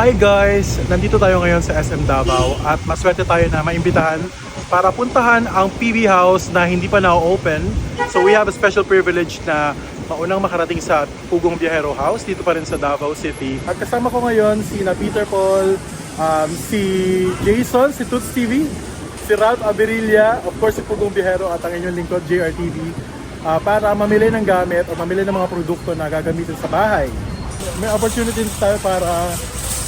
Hi guys! Nandito tayo ngayon sa SM Davao at maswerte tayo na maimbitahan para puntahan ang PB House na hindi pa na-open. So we have a special privilege na maunang makarating sa Pugong Biyahero House dito pa rin sa Davao City. At kasama ko ngayon si na Peter Paul, um, si Jason, si Toots TV, si Ralph Aberilla, of course si Pugong Biyahero at ang inyong lingkod JRTV ah, para mamili ng gamit o mamili ng mga produkto na gagamitin sa bahay. May opportunities tayo para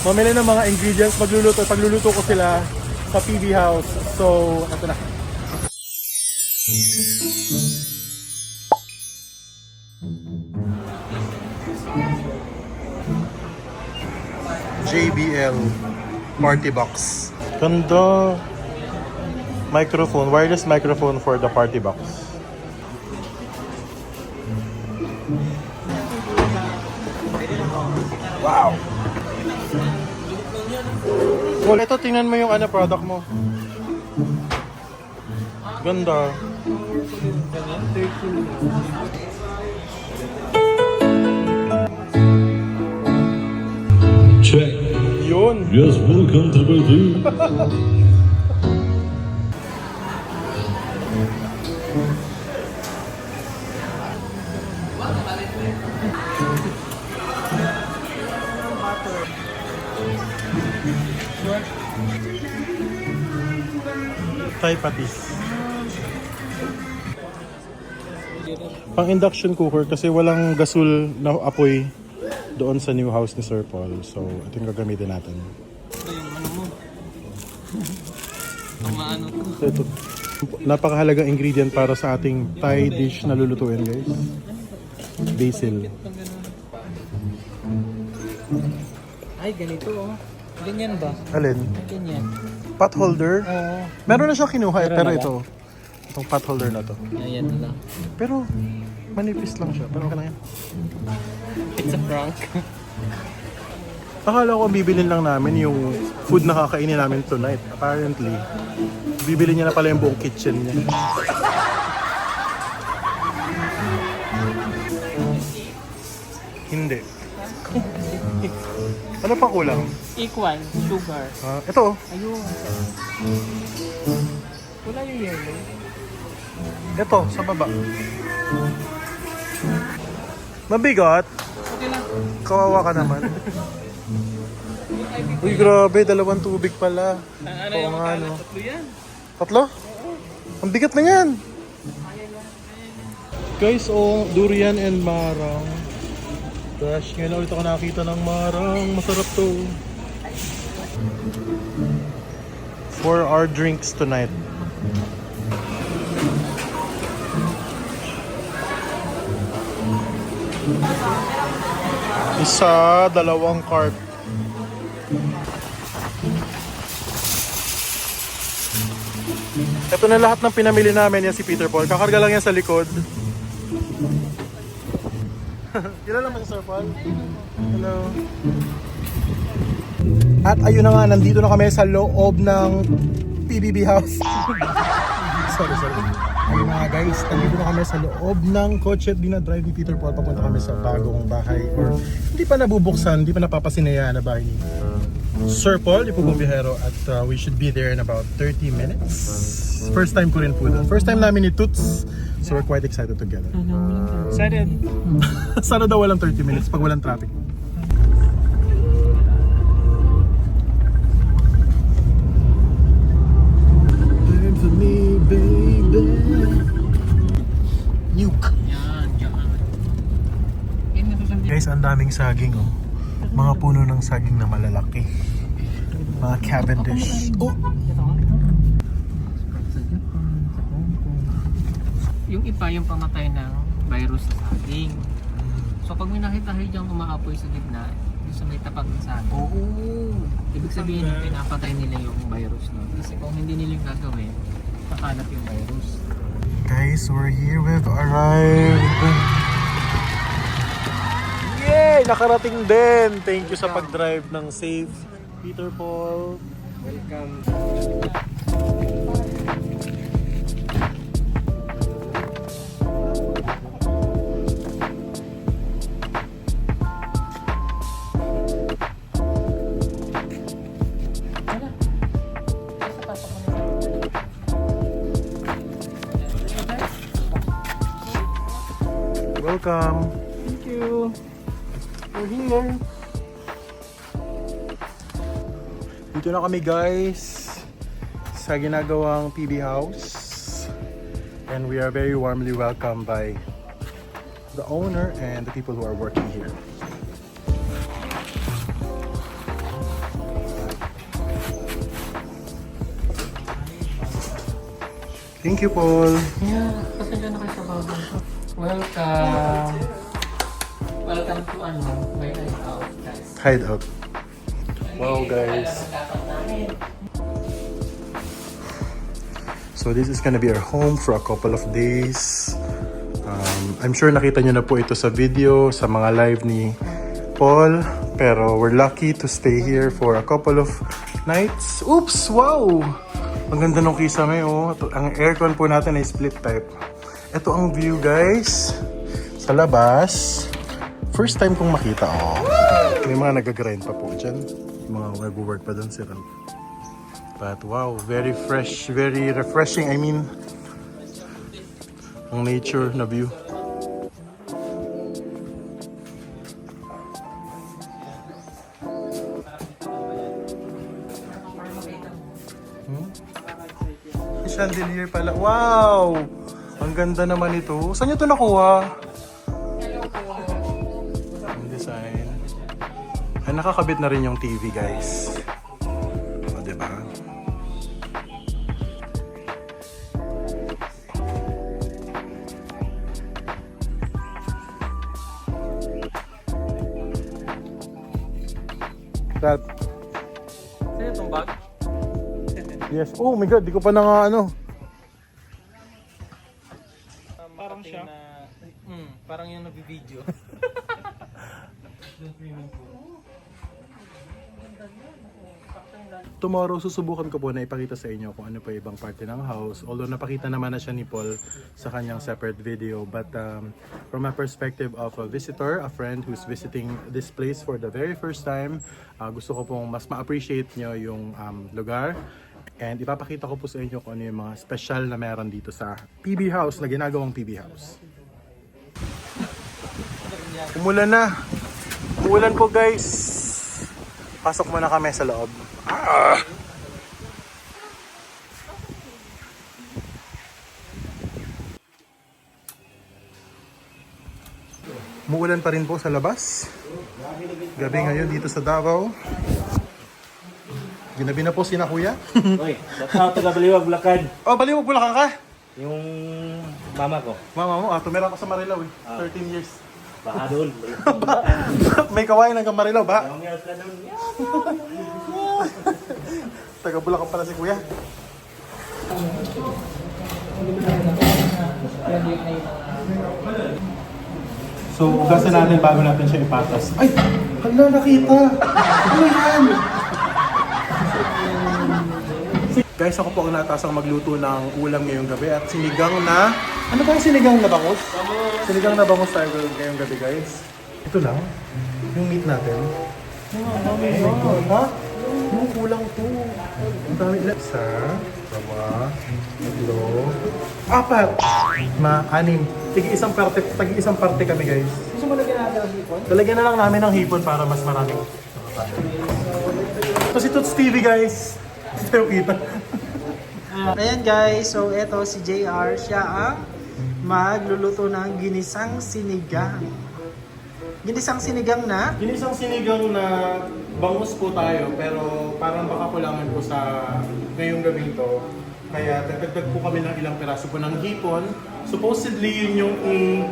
mamili ng mga ingredients, magluluto, pagluluto ko sila sa PB House. So, ito na. JBL Party Box. Ganda. Microphone, wireless microphone for the party box. Wow! Well, ito, tingnan mo yung ano, product mo. Ganda. Check. Yun. Yes, welcome to Brazil. Thai patis. Pang induction cooker kasi walang gasol na apoy doon sa new house ni Sir Paul. So, ito yung gagamitin natin. So, ito, napakahalagang ingredient para sa ating Thai dish na lulutuin, guys. Basil. Ay, ganito oh. Ganyan ba? Alin? Ganyan. Pot holder. Oo. Meron na siya kinuha, eh, Meron pero na ba? ito. Itong pot holder na to. Ayan na lang. Pero, manipis lang siya. Pero okay lang yan. It's a prank. Akala ko bibilin lang namin yung food na kakainin namin tonight. Apparently, bibili niya na pala yung buong kitchen niya. Hindi. Ano pa kulang? Equal. Sugar. Ah, ito. Ayun. Wala yung yellow. ito, sa baba. Mabigat. Okay lang. Kawawa ka naman. Uy, grabe, dalawang tubig pala. Ano Oo yung nga, makala? no. Tatlo yan. Tatlo? Ang bigat na yan. Guys, oh, durian and marang. Gosh, ngayon ulit ako nakita ng marang. Masarap to. For our drinks tonight. Isa, dalawang cart. Ito na lahat ng pinamili namin yan si Peter Paul. Kakarga lang yan sa likod. Kilala mo si Sir? Hello. At ayun na nga, nandito na kami sa loob ng PBB house. sorry, sorry. Ayun na nga guys, nandito na kami sa loob ng kotse at dinadrive ni Peter Paul. Papunta kami sa bagong bahay or hindi pa nabubuksan, hindi pa napapasinayaan na bahay ni Sir Paul, Ipugong Bihero at uh, we should be there in about 30 minutes. First time ko rin po doon. First time namin ni Toots. So we're quite excited together. Excited. Sana daw walang 30 minutes pag walang traffic. Guys, ang daming saging oh. Mga puno ng saging na malalaki. Mga Cavendish. Oh, Yung iba yung pamatay ng virus sa saging. So pag may nakita kayo dyan umaapoy sa gitna, yung sa may tapat ng saging. Oo. Ibig sabihin yung pinapatay nila yung virus no. Kasi kung hindi nila yung gagawin, kakalat yung virus. Guys, we're here. We've arrived. Ay, nakarating din. Thank you sa pag-drive ng safe. Peter Paul. Welcome. Welcome. Thank you. We're here. Dito na kami guys sa ginagawang PB House. And we are very warmly welcomed by the owner and the people who are working here. Thank you, Paul. Yeah, pasensya na kayo sa bago. Welcome. Welcome to ano, my out guys. Hideout. Wow, guys. So this is gonna be our home for a couple of days. Um, I'm sure nakita nyo na po ito sa video, sa mga live ni Paul. Pero we're lucky to stay here for a couple of nights. Oops! Wow! Ang ganda ng kisame, oh. Ang aircon po natin ay split type. Ito ang view, guys. Sa labas. First time kong makita, oh. May mga nag-grind pa po dyan. Mga nag-work pa dun si Ram. But wow, very fresh, very refreshing. I mean, ang nature na view. Hmm? Chandelier pala. Wow! Ang ganda naman ito. Saan nyo ito nakuha? Ay, nakakabit na rin yung TV, guys. O, diba? That, Sa'yo itong bag? yes. Oh my God, di ko pa na nga ano. parang siya? Na, mm, parang yung nag-video. Tomorrow, susubukan ko po na ipakita sa inyo kung ano pa ibang parte ng house. Although napakita naman na siya ni Paul sa kanyang separate video. But um, from a perspective of a visitor, a friend who's visiting this place for the very first time, uh, gusto ko pong mas ma-appreciate nyo yung um, lugar. And ipapakita ko po sa inyo kung ano yung mga special na meron dito sa PB House, na ginagawang PB House. Umulan na. Umulan po guys. Pasok muna kami sa loob. Ah! Muulan pa rin po sa labas. Gabi ngayon dito sa Davao. Ginabi na po si na kuya. Oy, sa taga Baliwag, Bulacan. oh, baliw mo Bulacan ka? Yung mama ko. Mama mo, ah, tumira ko sa Marilaw eh. 13 years. Baka doon. May kawain ng Marilaw ba? Taga Bulacan pala si kuya. So, ugasan natin bago natin siya ipatas. Ay! Hala, nakita! Ano yan? Guys, ako po ang natasang magluto ng ulam ngayong gabi at sinigang na... Ano ba yung sinigang na bangus? Sinigang na bangus tayo ngayong gabi, guys. Ito lang. Yung meat natin. Oh my God. Ha? Yung kulang to. Ang dami. Isa, dalawa, tatlo, apat, ma, anim. Tigi isang parte, tigi isang parte kami guys. Gusto mo lagyan natin ng hipon? Lalagyan na lang namin ng hipon para mas maraming. Ito si Toots TV guys. Yung kita. Ayan guys, so eto si JR, siya ang magluluto ng ginisang sinigang. Ginisang sinigang na Ginisang sinigang na bangus po tayo pero parang baka kulangan po sa ngayong gabi to. Kaya dagdag po kami ng ilang piraso po ng hipon. Supposedly yun yung i-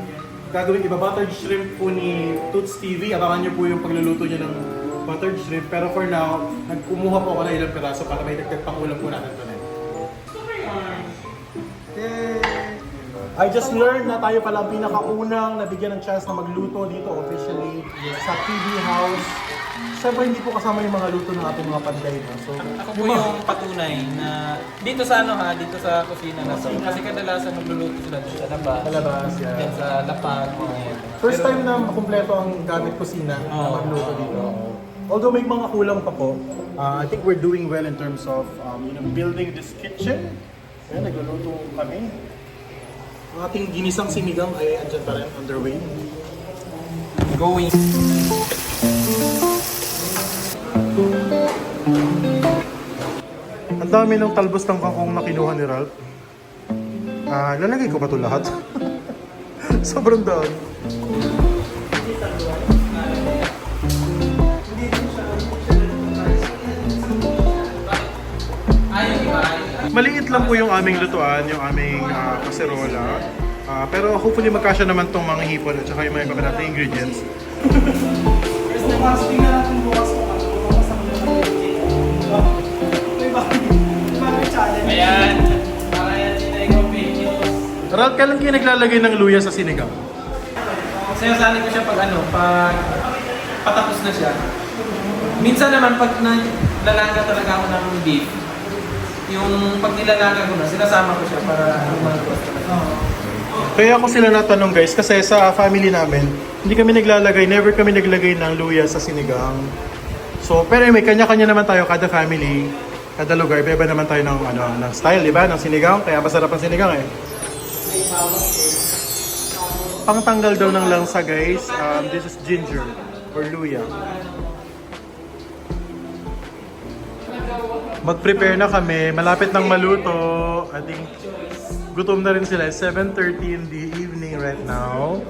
gagawin iba buttered shrimp po ni Toots TV. Abangan niyo po yung pagluluto niya ng buttered shrimp. Pero for now, nagkumuha po ako ng ilang piraso para may dagdag pang ulam po natin eh, I just learned na tayo pala ang pinakaunang nabigyan ng chance na magluto dito officially sa TV House. Siyempre hindi po kasama yung mga luto ng ating mga panday. No? So, Ako po yung patunay na dito sa ano ha, dito sa kusina na to. Kasi kadalasan nagluluto sila dito sa labas. Kalabas, yeah. Yan sa lapag, mga yan. First time na makumpleto ang gamit kusina na Oo. magluto dito. Although may mga kulang pa po, uh, I think we're doing well in terms of um, you know, building this kitchen. Ayan, nagluluto kami. Ang ating ginisang sinigang ay andyan pa rin, underway. Going. Ang dami ng talbos ng kangkong na kinuha ni Ralph. Ah, lalagay ko ba ito lahat? Sobrang dami. Maliit lang po yung aming lutuan, yung aming ah, kaserola. Ah, pero hopefully magkasya naman tong mga hipon at saka yung mga iba nating ingredients. Bukas, tingnan natin bukas kung ano. Bukas bagong bagong challenge. Ayan. Para yan fake news. Ralph, kailan kayo naglalagay ng luya sa sinigang? Sinasabi ko siya pag ano, pag patapos na siya. Minsan naman pag na, lalaga talaga ako ng beef, yung pag nilalaga ko na, sinasama ko siya para lumagos talaga. Kaya ako sila natanong guys, kasi sa family namin, hindi kami naglalagay, never kami naglagay ng luya sa sinigang. So, pero may kanya-kanya naman tayo, kada family, kada lugar, iba naman tayo ng, ano, ng style, di ba? Ng sinigang, kaya masarap ang sinigang eh. Pangtanggal daw ng langsa guys, um, this is ginger or luya. Mag-prepare na kami, malapit nang maluto. I think gutom na rin sila. It's 7.30 in the evening right now.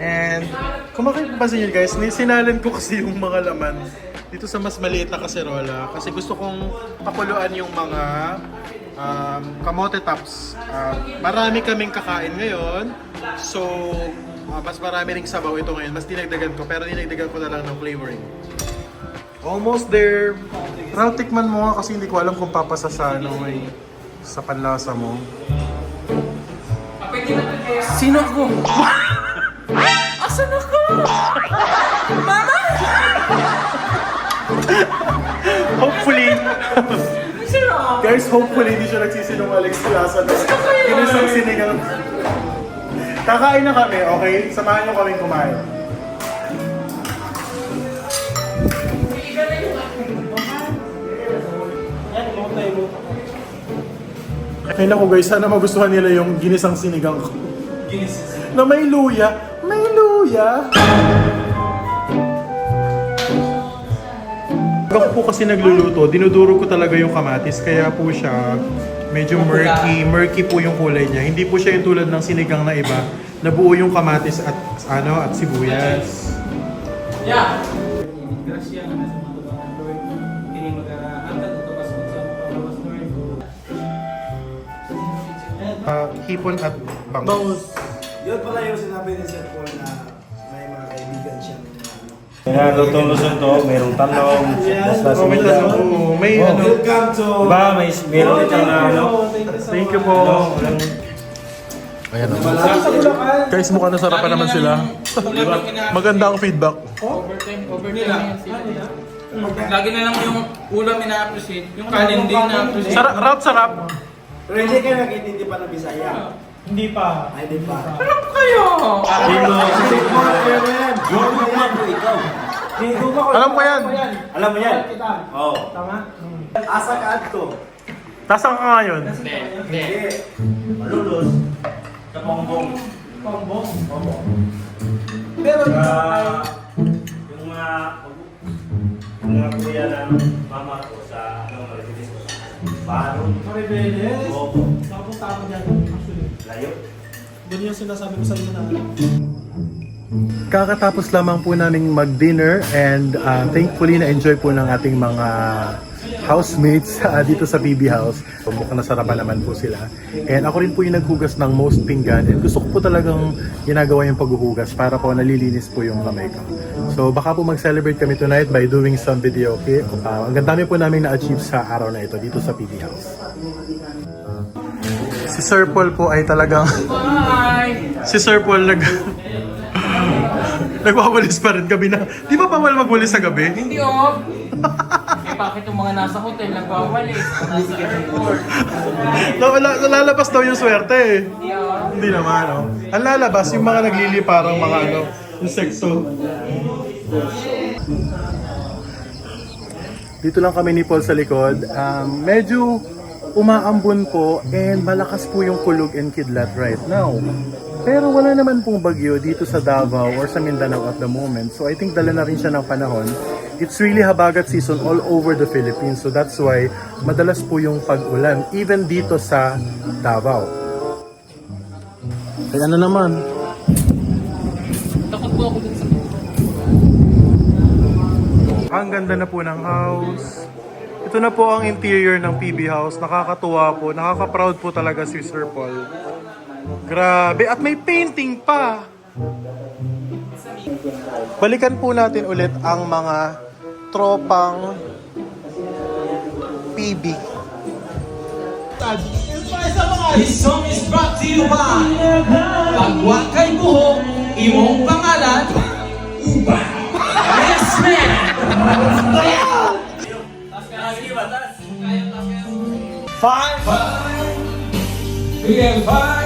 And kung makikipagpasin nyo guys, sinalin ko kasi yung mga laman dito sa mas maliit na kaserola. Kasi gusto kong pakuluan yung mga um, kamote tops. Uh, marami kaming kakain ngayon. So, uh, mas marami ring sabaw ito ngayon. Mas dinagdagan ko. Pero dinagdagan ko na lang ng flavoring. Almost there. Raw, tikman mo nga kasi hindi ko alam kung papasa sa ano may sa panlasa mo. Sino ako? Asan ako? Mama! Hopefully, Sino? guys, hopefully hindi siya nagsisinungaling sa lasa na ginisang sinigang. Kakain na kami, okay? Samahan niyo kaming kumain. Ay naku guys, sana magustuhan nila yung ginisang sinigang ko. Na may luya. May luya. Pag ako po kasi nagluluto, dinuduro ko talaga yung kamatis, kaya po siya medyo murky, murky po yung kulay niya. Hindi po siya yung tulad ng sinigang na iba, nabuo yung kamatis at ano at sibuyas. Yeah. Gracia Ah, hipon at bangus. Yun pala yung sinabi ni Sir Paul na may mga kaibigan ano. Kaya lutong Luzon to, mayroong talong, basta Oh, may tanong. May Oh. ano. Welcome to... Ba, may meron din siyang ano. Thank you po. Ayan o. Malapit sa Bulacan. Guys, mukhang nasarapan naman sila. Maganda ang feedback. Overtime, overtime yan sila. Lagi na lang yung ulam ina-appreciate, yung kanin din na-appreciate. Sarap, rap, sarap. Pero hindi kayo nag-intindi pa ng Bisaya. Hindi pa. Ay, hindi pa. Ano kayo? Sir Paul, pero yan. Gumaguma ko ikaw. Gumaguma ko. Alam ko yan. Alam mo yan? Oo. Tama? Asa ka adto? Nasaan ka ngayon? Hindi. Malulos. Kapongbong. Pombong. Pero Ah, yung mga yung mga kuya ng mama ko sa ano, maribilis ko sa Baron. Maribeles. Opo. Nakapunta ako dyan actually. Layo. Doon yung sinasabi ko sa inyo na. Kakatapos lamang po naming mag-dinner and uh, thankfully na-enjoy po ng ating mga housemates uh, dito sa BB House. So, mukhang nasarapan naman po sila. And ako rin po yung naghugas ng most pinggan and gusto ko po talagang ginagawa yung paghuhugas para po nalilinis po yung kamay ko. So baka po mag-celebrate kami tonight by doing some video okay? Uh, ang ganda po namin na-achieve sa araw na ito dito sa BB House. Si Sir Paul po ay talagang Bye! si Sir Paul nag nagwawalis pa rin gabi na. Di ba bawal magwalis sa gabi? Hindi oh! eh bakit yung mga nasa hotel nagwawalis? Nasa airport? Nawala, nalalabas daw yung swerte eh. Hindi oh! Hindi naman, no? Ang lalabas, yung mga nagliliparang mga ano, insekto. Dito lang kami ni Paul sa likod. Um, medyo umaambon po and malakas po yung kulog and kidlat right now. Pero wala naman pong bagyo dito sa Davao or sa Mindanao at the moment. So I think dala na rin siya ng panahon. It's really habagat season all over the Philippines. So that's why madalas po yung pag-ulan even dito sa Davao. Ay ano naman? Takot po ako dun sa Ang ganda na po ng house. Ito na po ang interior ng PB House. Nakakatuwa po. Nakaka-proud po talaga si Sir Paul. Grabe. At may painting pa. Balikan po natin ulit ang mga tropang PB. This song is brought to you by Pagwang kay buhok, imong pangalan, Uba. Yes, man! Five, five, have five,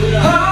good, five,